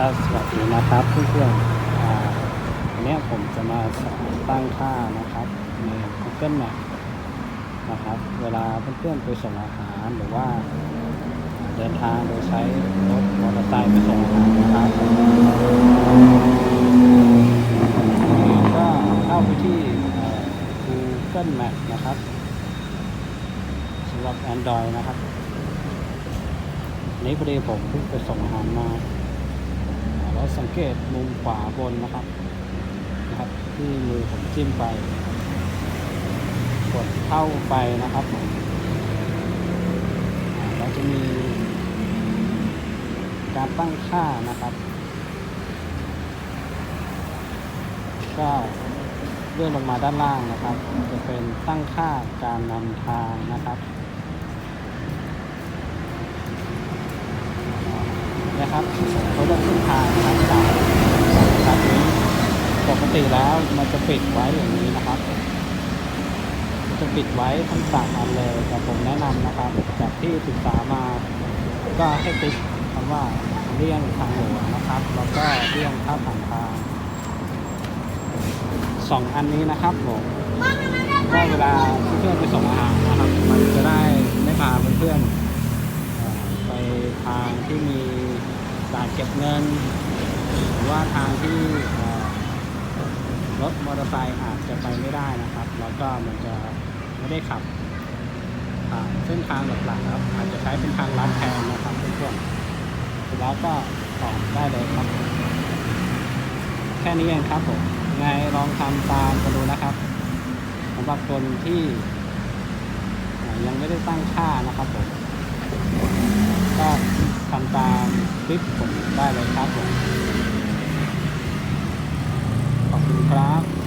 ก็สวัสดีนะครับเพื่อนๆอันนี้ผมจะมาสอนตั้งค่านะครับใน Google Map นะครับเวลาเพื่อนๆไปส่งอาหารหรือว่าเดินทางโดยใช้รถมอเตอร์ไซค์ไปส่งอาหารนะครับก็เข้าไปที่ Google Map นะครับสำหรับ Android นะครับ นี้พอดีผมเพิ่งไปส่งอาหารมา แล้วสังเกตมุมขวาบนนะครับนะครับ ที่มือผมจิ้มไป กดเข้าไปนะครับเราจะมีการตั้งค่านะครับ ก็เลื่อนลงมาด้านล่างนะครับ จะเป็นตั้งค่าการนำทางนะครับ นะครับเขาเลือกเส้นทางนะครับจากจากนี้ปกติแล้วมันจะปิดไว้อย่างนี้นะครับจะปิดไว้ทั้งสามอันเลยแต่ผมแนะนำนะครับ จากที่ศึกษามาก็ให้ติ๊กคำว่าเลี่ยงทางหลวงนะครับ แล้วก็เลี่ยงค่าผ่านทางสองอันนี้นะครับผมก็เวลาเพื่อนๆไปส่งอาหารนะครับ มันจะได้ไม่พาเพื่อนไปทางที่มี ด่านเก็บเงิน หรือว่าทางที่รถมอเตอร์ไซค์อาจจะไปไม่ได้นะครับ แล้วก็มันจะไม่ได้ขับผ่านเส้นทางหลักๆครับ อาจจะใช้เป็นทางลัดแทนนะครับเพื่อนๆแล้วก็ตอบได้เลยครับ แค่นี้เองครับผมไงลองทำตามกันดูนะครับสำหรับคนที่ยังไม่ได้ตั้งค่านะครับผมก็ทำตาม ลิปผมได้เลยครับผมขอบคุณครับ